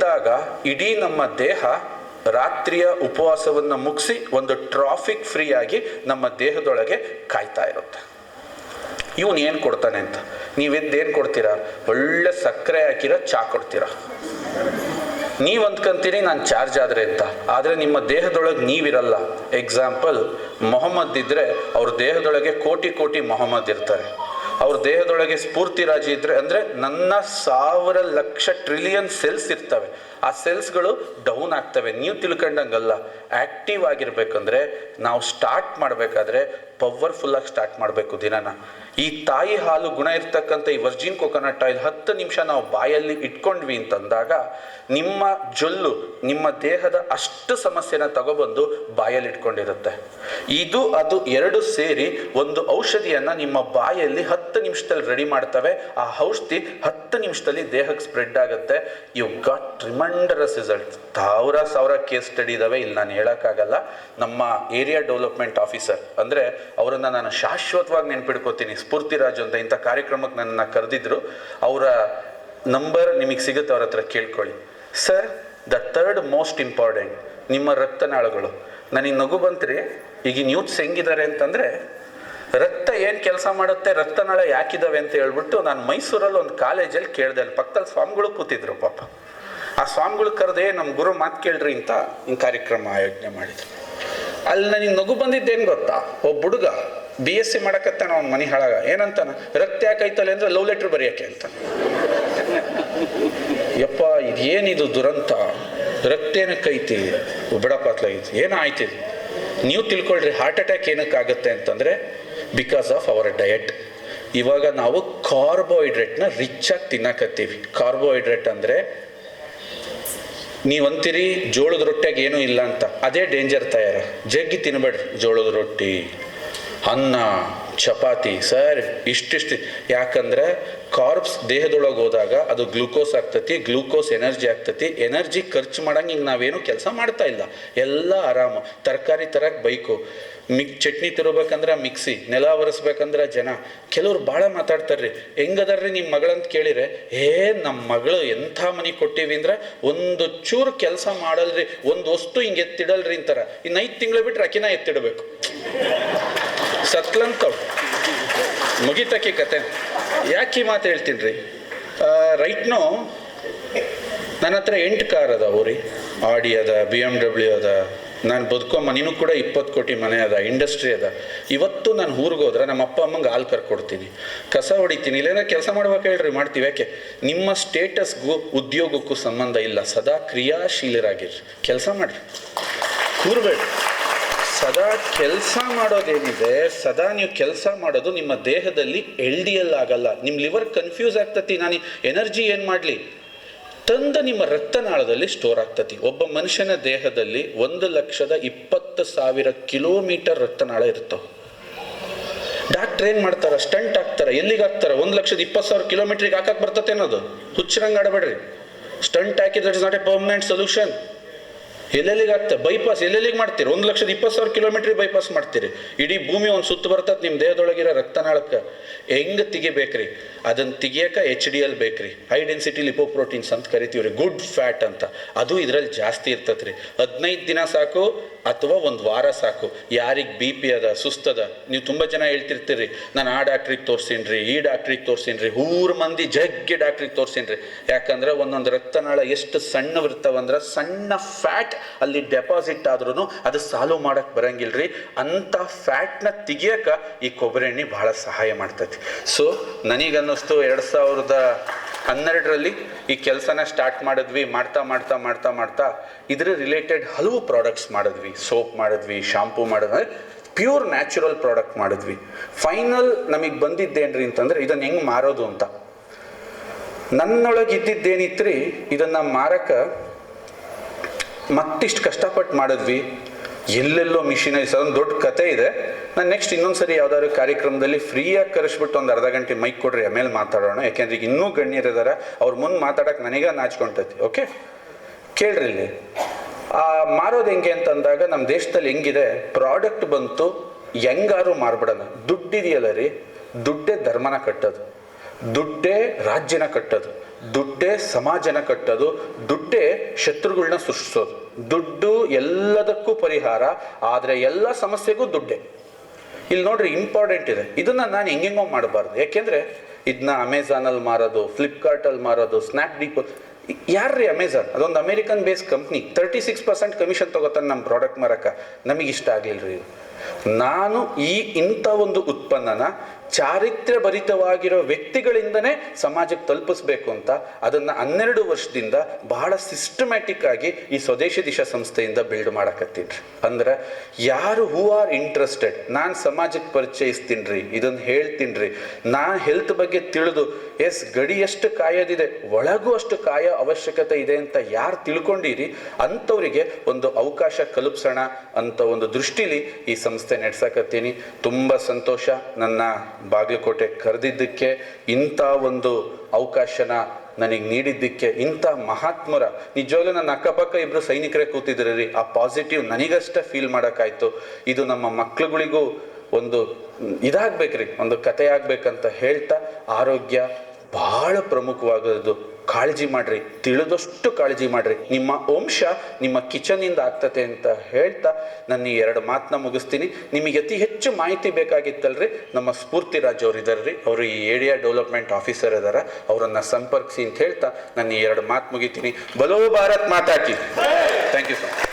ಎದ್ದಾಗ ಇಡೀ ನಮ್ಮ ದೇಹ ರಾತ್ರಿಯ ಉಪವಾಸವನ್ನು ಮುಗಿಸಿ ಒಂದು ಟ್ರಾಫಿಕ್ ಫ್ರೀ ಆಗಿ ನಮ್ಮ ದೇಹದೊಳಗೆ ಕಾಯ್ತಾ ಇರುತ್ತೆ. ಇವನು ಏನು ಕೊಡ್ತಾನೆ ಅಂತ? ನೀವೆದ್ದೇನು ಕೊಡ್ತೀರಾ? ಒಳ್ಳೆ ಸಕ್ಕರೆ ಹಾಕಿರೋ ಚಾ ಕೊಡ್ತೀರಾ? ನೀವು ಅಂದ್ಕೊಂತೀರಿ ನಾನು ಚಾರ್ಜ್ ಆದರೆ ಅಂತ. ಆದರೆ ನಿಮ್ಮ ದೇಹದೊಳಗೆ ನೀವಿರಲ್ಲ. ಎಕ್ಸಾಂಪಲ್ ಮೊಹಮ್ಮದ್ ಇದ್ದರೆ ಅವ್ರ ದೇಹದೊಳಗೆ ಕೋಟಿ ಕೋಟಿ ಮೊಹಮ್ಮದ್ ಇರ್ತಾರೆ. ಅವ್ರ ದೇಹದೊಳಗೆ ಸ್ಫೂರ್ತಿ ರಾಜಿ ಇದ್ರೆ ಅಂದರೆ ನನ್ನ ಸಾವಿರ ಲಕ್ಷ ಟ್ರಿಲಿಯನ್ ಸೆಲ್ಸ್ ಇರ್ತವೆ. ಆ ಸೆಲ್ಸ್ಗಳು ಡೌನ್ ಆಗ್ತವೆ. ನೀವು ತಿಳ್ಕೊಂಡಂಗಲ್ಲ. ಆಕ್ಟಿವ್ ಆಗಿರ್ಬೇಕಂದ್ರೆ ನಾವು ಸ್ಟಾರ್ಟ್ ಮಾಡಬೇಕಾದ್ರೆ ಪವರ್ಫುಲ್ಲಾಗಿ ಸ್ಟಾರ್ಟ್ ಮಾಡಬೇಕು ದಿನನ. ಈ ತಾಯಿ ಹಾಲು ಗುಣ ಇರ್ತಕ್ಕಂಥ ಈ ವರ್ಜಿನ್ ಕೊಕೊನಟ್ ಆಯಿಲ್ ಹತ್ತು ನಿಮಿಷ ನಾವು ಬಾಯಲ್ಲಿ ಇಟ್ಕೊಂಡ್ವಿ ಅಂತಂದಾಗ ನಿಮ್ಮ ಜೊಲ್ಲು, ನಿಮ್ಮ ದೇಹದ ಅಷ್ಟು ಸಮಸ್ಯೆನ ತಗೊಬಂದು ಬಾಯಲ್ಲಿ ಇಟ್ಕೊಂಡಿರುತ್ತೆ. ಇದು, ಅದು ಎರಡು ಸೇರಿ ಒಂದು ಔಷಧಿಯನ್ನು ನಿಮ್ಮ ಬಾಯಲ್ಲಿ ಹತ್ತು ನಿಮಿಷದಲ್ಲಿ ರೆಡಿ ಮಾಡ್ತವೆ. ಆ ಔಷಧಿ ಹತ್ತು ನಿಮಿಷದಲ್ಲಿ ದೇಹಕ್ಕೆ ಸ್ಪ್ರೆಡ್ ಆಗುತ್ತೆ. ಯು ಗಾಟ್ ಟ್ರಿಮಂಡರಸ್ ರಿಸಲ್ಟ್ ಸಾವಿರ ಸಾವಿರ ಕೇಸ್ ಸ್ಟಡಿ ಇದಾವೆ. ಇಲ್ಲಿ ನಾನು ಹೇಳೋಕ್ಕಾಗಲ್ಲ. ನಮ್ಮ ಏರಿಯಾ ಡೆವಲಪ್ಮೆಂಟ್ ಆಫೀಸರ್ ಅಂದರೆ ಅವರನ್ನ ನಾನು ಶಾಶ್ವತವಾಗಿ ನೆನ್ಪಿಡ್ಕೋತೀನಿ ಸ್ಫೂರ್ತಿರಾಜು ಅಂತ ಇಂಥ ಕಾರ್ಯಕ್ರಮಕ್ಕೆ ನನ್ನ ಕರೆದಿದ್ರು. ಅವರ ನಂಬರ್ ನಿಮಗೆ ಸಿಗುತ್ತೆ ಅವ್ರ ಹತ್ರ ಕೇಳ್ಕೊಳ್ಳಿ. Sir the third most important ನಿಮ್ಮ ರಕ್ತನಾಳಗಳು. ನನಗೆ ನಗು ಬಂತ್ರಿ ಈಗ ನ್ಯೂಸ್ ಹೆಂಗಿದ್ದಾರೆ ಅಂತಂದರೆ, ರಕ್ತ ಏನು ಕೆಲಸ ಮಾಡುತ್ತೆ, ರಕ್ತನಾಳ ಯಾಕಿದ್ದಾವೆ ಅಂತ ಹೇಳ್ಬಿಟ್ಟು ನಾನು ಮೈಸೂರಲ್ಲಿ ಒಂದು ಕಾಲೇಜಲ್ಲಿ ಕೇಳಿದೆ, ಅಲ್ಲಿ ಪಕ್ಕದಲ್ಲಿ ಸ್ವಾಮಿಗಳು ಕೂತಿದ್ರು ಪಾಪ. ಆ ಸ್ವಾಮಿಗಳು ಕರೆದೇ ನಮ್ಮ ಗುರು ಮಾತು ಕೇಳ್ರಿ ಅಂತ ಹಿಂಗೆ ಕಾರ್ಯಕ್ರಮ ಆಯೋಜನೆ ಮಾಡಿದ್ರು. ಅಲ್ಲಿ ನನಗೆ ನಗು ಬಂದಿದ್ದೇನು ಗೊತ್ತಾ? ಒಬ್ಬ ಹುಡುಗ ಬಿ ಎಸ್ ಸಿ ಮಾಡಕತ್ತಾನ ಅವ್ನ ಮನೆ ಹಾಳಾಗ. ಏನಂತಾನ? ರಕ್ತ ಯಾಕೈತಲ್ಲ ಅಂದ್ರೆ ಲವ್ ಲೆಟ್ರ್ ಬರೆಯಕ್ಕೆ ಅಂತ. ಯಪ್ಪ, ಇದೇನಿದು ದುರಂತ? ರಕ್ತ ಬಿಡಪ್ಪ ಐತಿ ಏನ ಇದು? ನೀವು ತಿಳ್ಕೊಳ್ರಿ ಹಾರ್ಟ್ ಅಟ್ಯಾಕ್ ಏನಕ್ಕಾಗುತ್ತೆ ಅಂತಂದ್ರೆ ಬಿಕಾಸ್ ಆಫ್ ಅವರ್ ಡಯಟ್ ಇವಾಗ ನಾವು ಕಾರ್ಬೋಹೈಡ್ರೇಟ್ನ ರಿಚ್ ಆಗಿ ತಿನ್ನಕತ್ತೀವಿ. ಕಾರ್ಬೋಹೈಡ್ರೇಟ್ ಅಂದರೆ ನೀವು ಅಂತೀರಿ ಜೋಳದ ರೊಟ್ಟಿಯಾಗ ಏನೂ ಇಲ್ಲ ಅಂತ. ಅದೇ ಡೇಂಜರ್ ತಯಾರ. ಜಗ್ಗಿ ತಿನ್ಬೇಡ್ರಿ ಜೋಳದ ರೊಟ್ಟಿ, ಅನ್ನ, ಚಪಾತಿ. ಸರ್, ಇಷ್ಟಿಷ್ಟು. ಯಾಕಂದ್ರೆ ಕಾರ್ಬ್ಸ್ ದೇಹದೊಳಗೆ ಹೋದಾಗ ಅದು ಗ್ಲೂಕೋಸ್ ಆಗ್ತತಿ, ಗ್ಲೂಕೋಸ್ ಎನರ್ಜಿ ಆಗ್ತತಿ. ಎನರ್ಜಿ ಖರ್ಚು ಮಾಡಂಗೆ ಹಿಂಗೆ ನಾವೇನು ಕೆಲಸ ಮಾಡ್ತಾ ಇಲ್ಲ. ಎಲ್ಲ ಆರಾಮ. ತರಕಾರಿ ತರಕ್ಕೆ ಬೈಕು. ಮಿಕ್ ಚಟ್ನಿ ತಿರ್ಬೇಕಂದ್ರೆ ಮಿಕ್ಸಿ, ನೆಲ ಒರೆಸ್ಬೇಕಂದ್ರೆ ಜನ. ಕೆಲವ್ರು ಭಾಳ ಮಾತಾಡ್ತಾರ್ರಿ. ಹೆಂಗದಾರ್ರಿ ನಿಮ್ಮ ಮಗಳಂತ ಕೇಳಿರೆ ಏ ನಮ್ಮ ಮಗಳು ಎಂಥ ಮನೆ ಕೊಟ್ಟಿವಿ ಅಂದ್ರೆ ಒಂದು ಚೂರು ಕೆಲಸ ಮಾಡಲ್ರಿ, ಒಂದು ವಸ್ತು ಹಿಂಗೆ ಎತ್ತಿಡಲ್ರಿ ಅಂತಾರ. ಇನ್ನು ಐದು ತಿಂಗಳು ಬಿಟ್ಟರೆ ಅಕಿನ ಎತ್ತಿಡಬೇಕು. ಸತ್ಲಂತವ್ ಮುಗಿತಕ್ಕಿ ಕತೆ. ಯಾಕೆ ಮಾತು ಹೇಳ್ತೀನಿ ರೀ ರೈಟ್ನೋ ನನ್ನ ಹತ್ರ ಎಂಟು ಕಾರ್ ಅದಾವು ರೀ. ಆಡಿ ಅದ ಬಿ ಎಂ ಡಬ್ಲ್ಯೂ ಅದ, ನಾನು ಬದುಕೋ ಮನೇನೂ ಕೂಡ ಇಪ್ಪತ್ತು ಕೋಟಿ ಮನೆ ಅದ ಇಂಡಸ್ಟ್ರಿ ಅದ. ಇವತ್ತು ನಾನು ಊರಿಗೆ ಹೋದ್ರೆ ನಮ್ಮ ಅಪ್ಪ ಅಮ್ಮಂಗೆ ಹಾಲು ಕರ್ಕೊಡ್ತೀನಿ. ಕಸ ಹೊಡಿತೀನಿ, ಇಲ್ಲೇನೋ ಕೆಲಸ ಮಾಡ್ಬೇಕು ಹೇಳ್ರಿ, ಮಾಡ್ತೀವಿ. ಯಾಕೆ? ನಿಮ್ಮ ಸ್ಟೇಟಸ್ಗೂ ಉದ್ಯೋಗಕ್ಕೂ ಸಂಬಂಧ ಇಲ್ಲ, ಸದಾ ಕ್ರಿಯಾಶೀಲರಾಗಿರ್ರಿ. ಕೆಲಸ ಮಾಡಿರಿ. ಕೂರ್ಬೇಡಿ ಸದಾ ಕೆಲಸ ಮಾಡೋದೇನಿದೆ, ಸದಾ ನೀವು ಕೆಲಸ ಮಾಡೋದು ನಿಮ್ಮ ದೇಹದಲ್ಲಿ ಎಲ್ ಡಿ ಎಲ್ ಆಗಲ್ಲ. ನಿಮ್ಮ ಲಿವರ್ ಕನ್ಫ್ಯೂಸ್ ಆಗ್ತತಿ, ನಾನು ಎನರ್ಜಿ ಏನು ಮಾಡಲಿ? ತಂದ ನಿಮ್ಮ ರಕ್ತನಾಳದಲ್ಲಿ ಸ್ಟೋರ್ ಆಗ್ತತಿ. ಒಬ್ಬ ಮನುಷ್ಯನ ದೇಹದಲ್ಲಿ ಒಂದು ಲಕ್ಷದ ಇಪ್ಪತ್ತು ಸಾವಿರ ಕಿಲೋಮೀಟರ್ ರಕ್ತನಾಳ ಇರ್ತವೆ. ಡಾಕ್ಟ್ರ್ ಏನು ಮಾಡ್ತಾರ? ಸ್ಟಂಟ್ ಹಾಕ್ತಾರ. ಎಲ್ಲಿಗೆ ಹಾಕ್ತಾರೆ? ಒಂದು ಲಕ್ಷದ ಇಪ್ಪತ್ತು ಸಾವಿರ ಕಿಲೋಮೀಟ್ರಿಗೆ ಹಾಕಕ್ಕೆ ಬರ್ತತೆ ಅನ್ನೋದು. ಹುಚ್ಚರಂಗೆ ಆಡಬೇಡ್ರಿ. ಸ್ಟಂಟ್ ಹಾಕಿದ್ರೆ it's not a permanent solution ಎಲ್ಲೆಲ್ಲಿಗೆ ಆಗ್ತದೆ ಬೈಪಾಸ್ ಎಲ್ಲೆಲ್ಲಿಗೆ ಮಾಡ್ತೀರಿ? ಒಂದು ಲಕ್ಷದ ಇಪ್ಪತ್ತು ಸಾವಿರ ಕಿಲೋಮೀಟ್ರಿಗೆ ಬೈಪಾಸ್ ಮಾಡ್ತೀರಿ. ಇಡೀ ಭೂಮಿ ಒಂದು ಸುತ್ತು ಬರ್ತದೆ ನಿಮ್ಮ ದೇಹದೊಳಗಿರೋ ರಕ್ತನಾಳಕ್ಕೆ. ಹೆಂಗೆ ತೆಗಿಬೇಕ್ರಿ? ಅದನ್ನು ತೆಗಿಯೋಕೆ ಎಚ್ ಡಿ ಎಲ್ ಬೇಕ್ರಿ. ಹೈ ಡೆನ್ಸಿಟಿ ಲಿಪೋಪ್ರೋಟೀನ್ಸ್ ಅಂತ ಕರಿತೀವಿ ರೀ ಗುಡ್ ಫ್ಯಾಟ್ ಅಂತ. ಅದು ಇದರಲ್ಲಿ ಜಾಸ್ತಿ ಇರ್ತದೆ ರೀ ಹದಿನೈದು ದಿನ ಸಾಕು ಅಥವಾ ಒಂದು ವಾರ ಸಾಕು. ಯಾರಿಗೆ ಬಿ ಪಿ ಅದ, ಸುಸ್ತದ, ನೀವು ತುಂಬ ಜನ ಹೇಳ್ತಿರ್ತೀರಿ. ನಾನು ಆ ಡಾಕ್ಟ್ರಿಗೆ ತೋರಿಸೀನಿ ಈ ಡಾಕ್ಟ್ರಿಗೆ ತೋರಿಸೀನಿ ರೀ ಊರು ಮಂದಿ ಜಗ್ಗಿ ಡಾಕ್ಟ್ರಿಗೆ ತೋರಿಸೀನಿ ರೀ ಯಾಕಂದ್ರೆ ಒಂದೊಂದು ರಕ್ತನಾಳ ಎಷ್ಟು ಸಣ್ಣವಿರ್ತಾವಂದ್ರೆ ಸಣ್ಣ ಫ್ಯಾಟ್ ಅಲ್ಲಿ ಡೆಪಾಸಿಟ್ ಆದ್ರೂ ಅದು ಸಾಲ್ವ್ ಮಾಡಕ್ಕೆ ಬರಂಗಿಲ್ರಿ. ಅಂಥ ಫ್ಯಾಟ್ನ ತೆಗಿಯಕ್ಕೆ ಈ ಕೊಬ್ಬರಿ ಎಣ್ಣೆ ಭಾಳ ಸಹಾಯ ಮಾಡ್ತೈತಿ. ಸೊ ನನಗನ್ನಿಸ್ತು ಎರಡು ಸಾವಿರದ ಹನ್ನೆರಡರಲ್ಲಿ ಈ ಕೆಲಸನ ಸ್ಟಾರ್ಟ್ ಮಾಡಿದ್ವಿ, ಮಾಡ್ತಾ ಮಾಡ್ತಾ ಮಾಡ್ತಾ ಮಾಡ್ತಾ ಇದ್ರ ರಿಲೇಟೆಡ್ ಹಲವು ಪ್ರಾಡಕ್ಟ್ಸ್ ಮಾಡಿದ್ವಿ. ಸೋಪ್ ಮಾಡಿದ್ವಿ ಶಾಂಪೂ ಮಾಡಿದ್ವಿ ಪ್ಯೂರ್ ನ್ಯಾಚುರಲ್ ಪ್ರಾಡಕ್ಟ್ ಮಾಡಿದ್ವಿ. ಫೈನಲ್ ನಮಗೆ ಬಂದಿದ್ದೇನ್ರಿ ಅಂತಂದ್ರೆ ಇದನ್ನು ಹೆಂಗೆ ಮಾರೋದು ಅಂತ. ನನ್ನೊಳಗೆ ಇದ್ದಿದ್ದೇನಿತ್ರಿ, ಇದನ್ನು ಮಾರಕ್ಕೆ ಮತ್ತಿಷ್ಟು ಕಷ್ಟಪಟ್ಟು ಮಾಡಿದ್ವಿ. ಎಲ್ಲೆಲ್ಲೋ ಮಿಷಿನರೀಸ್ ಅದೊಂದು ದೊಡ್ಡ ಕತೆ ಇದೆ. ನಾನು ನೆಕ್ಸ್ಟ್ ಇನ್ನೊಂದ್ಸರಿ ಯಾವ್ದಾದ್ರು ಕಾರ್ಯಕ್ರಮದಲ್ಲಿ ಫ್ರೀಯಾಗಿ ಕರೆಸ್ಬಿಟ್ಟು ಒಂದು ಅರ್ಧ ಗಂಟೆ ಮೈಕ್ ಕೊಡ್ರಿ, ಆಮೇಲೆ ಮಾತಾಡೋಣ. ಯಾಕೆಂದ್ರೆ ಈಗ ಇನ್ನೂ ಗಣ್ಯರಿದ್ದಾರೆ ಅವ್ರ ಮುಂದೆ ಮಾತಾಡಕ್ಕೆ ನನಗೆ ನಾಚ್ಕೊಂತೈತಿ ಓಕೆ ಕೇಳ್ರಿ ಇಲ್ಲಿ. ಆ ಮಾರೋದು ಹೆಂಗೆ ಅಂತಂದಾಗ ನಮ್ಮ ದೇಶದಲ್ಲಿ ಹೆಂಗಿದೆ? ಪ್ರಾಡಕ್ಟ್ ಬಂತು, ಹೆಂಗಾರು ಮಾರ್ಬಿಡೋಣ. ದುಡ್ಡಿದೆಯಲ್ಲ ರೀ. ದುಡ್ಡೇ ಧರ್ಮನ ಕಟ್ಟೋದು. ದುಡ್ಡೇ ರಾಜ್ಯನ ಕಟ್ಟೋದು, ದುಡ್ಡೇ ಸಮಾಜನ ಕಟ್ಟೋದು, ದುಡ್ಡೇ ಶತ್ರುಗಳನ್ನ ಸೃಷ್ಟಿಸೋದು. ದುಡ್ಡು ಎಲ್ಲದಕ್ಕೂ ಪರಿಹಾರ, ಆದರೆ ಎಲ್ಲ ಸಮಸ್ಯೆಗೂ ದುಡ್ಡೇ. ಇಲ್ಲಿ ನೋಡ್ರಿ ಇಂಪಾರ್ಟೆಂಟ್ ಇದೆ. ಇದನ್ನ ನಾನು ಹೆಂಗೆಂಗೋ ಮಾಡಬಾರ್ದು. ಯಾಕೆಂದ್ರೆ ಇದನ್ನ ಅಮೆಝಾನಲ್ಲಿ ಮಾರೋದು ಫ್ಲಿಪ್ಕಾರ್ಟಲ್ಲಿ ಮಾರೋದು ಸ್ನ್ಯಾಪ್ ಯಾರು ಯಾರ್ರೀ ಅಮೆಝಾನ್ ಅದೊಂದು American base company thirty six percent commission ತಗೋತಾನೆ ನಮ್ಮ ಪ್ರಾಡಕ್ಟ್ ಮಾರಕ. ನಮಗಿಷ್ಟ ಆಗಲಿಲ್ಲ ರೀ ನಾನು ಈ ಇಂಥ ಒಂದು ಉತ್ಪನ್ನನ ಚಾರಿತ್ರ್ಯ ಭರಿತವಾಗಿರೋ ವ್ಯಕ್ತಿಗಳಿಂದನೇ ಸಮಾಜಕ್ಕೆ ತಲುಪಿಸ್ಬೇಕು ಅಂತ ಅದನ್ನು ಹನ್ನೆರಡು ವರ್ಷದಿಂದ ಬಹಳ ಸಿಸ್ಟಮ್ಯಾಟಿಕ್ ಆಗಿ ಈ ಸ್ವದೇಶಿ ದಿಶಾ ಸಂಸ್ಥೆಯಿಂದ ಬಿಲ್ಡ್ ಮಾಡಕತ್ತೀನಿ ಅಂದ್ರೆ ಯಾರು ಹೂ ಆರ್ ಇಂಟ್ರೆಸ್ಟೆಡ್ ನಾನು ಸಮಾಜಕ್ಕೆ ಪರಿಚಯಿಸ್ತೀನಿ ರೀ ಇದನ್ನು ಹೇಳ್ತೀನಿ ರೀ ನಾ ಹೆಲ್ತ್ ಬಗ್ಗೆ ತಿಳಿದು ಎಸ್ ಗಡಿ ಎಷ್ಟು ಕಾಯೋದಿದೆ, ಒಳಗೂ ಅಷ್ಟು ಕಾಯೋ ಅವಶ್ಯಕತೆ ಇದೆ ಅಂತ ಯಾರು ತಿಳ್ಕೊಂಡಿರಿ, ಅಂಥವರಿಗೆ ಒಂದು ಅವಕಾಶ ಕಲ್ಪಿಸೋಣ ಅಂತ ಒಂದು ದೃಷ್ಟಿಲಿ ಈ ಸಂಸ್ಥೆ ನಡೆಸಕತ್ತೀನಿ. ತುಂಬ ಸಂತೋಷ, ನನ್ನ ಬಾಗಲಕೋಟೆ ಕರೆದಿದ್ದಕ್ಕೆ ಇಂಥ ಒಂದು ಅವಕಾಶನ ನನಗೆ ನೀಡಿದ್ದಕ್ಕೆ ಇಂಥ ಮಹಾತ್ಮರ. ನಿಜವಾಗ್ಲೂ ನನ್ನ ಅಕ್ಕಪಕ್ಕ ಇಬ್ಬರು ಸೈನಿಕರೇ ಕೂತಿದ್ರು ರೀ ಆ ಪಾಸಿಟಿವ್ ನನಗಷ್ಟೇ ಫೀಲ್ ಮಾಡೋಕ್ಕಾಯ್ತು. ಇದು ನಮ್ಮ ಮಕ್ಳುಗಳಿಗೂ ಒಂದು ಇದಾಗಬೇಕ್ರಿ. ಒಂದು ಕತೆ ಆಗ್ಬೇಕಂತ ಹೇಳ್ತಾ ಆರೋಗ್ಯ ಭಾಳ ಪ್ರಮುಖವಾಗೋದು ಕಾಳಜಿ ಮಾಡ್ರಿ, ತಿಳಿದಷ್ಟು ಕಾಳಜಿ ಮಾಡ್ರಿ. ನಿಮ್ಮ ವಂಶ ನಿಮ್ಮ ಕಿಚನಿಂದ ಆಗ್ತತೆ ಅಂತ ಹೇಳ್ತಾ ನನ್ನ ಎರಡು ಮಾತನ್ನ ಮುಗಿಸ್ತೀನಿ. ನಿಮಗೆ ಅತಿ ಹೆಚ್ಚು ಮಾಹಿತಿ ಬೇಕಾಗಿತ್ತಲ್ರಿ, ನಮ್ಮ ಸ್ಫೂರ್ತಿ ರಾಜ್ ಅವ್ರು ಇದಾರ್ರಿ ಅವರು ಈ ಏರಿಯಾ ಡೆವಲಪ್ಮೆಂಟ್ ಆಫೀಸರ್ ಇದಾರ. ಅವರನ್ನ ಸಂಪರ್ಕಿಸಿ ಅಂತ ಹೇಳ್ತಾ ನಾನು ಎರಡು ಮಾತು ಮುಗಿತೀನಿ. ಬಲೋ ಭಾರತ್ ಮಾತಾಡ್ತೀನಿ ಥ್ಯಾಂಕ್ ಯು ಸರ್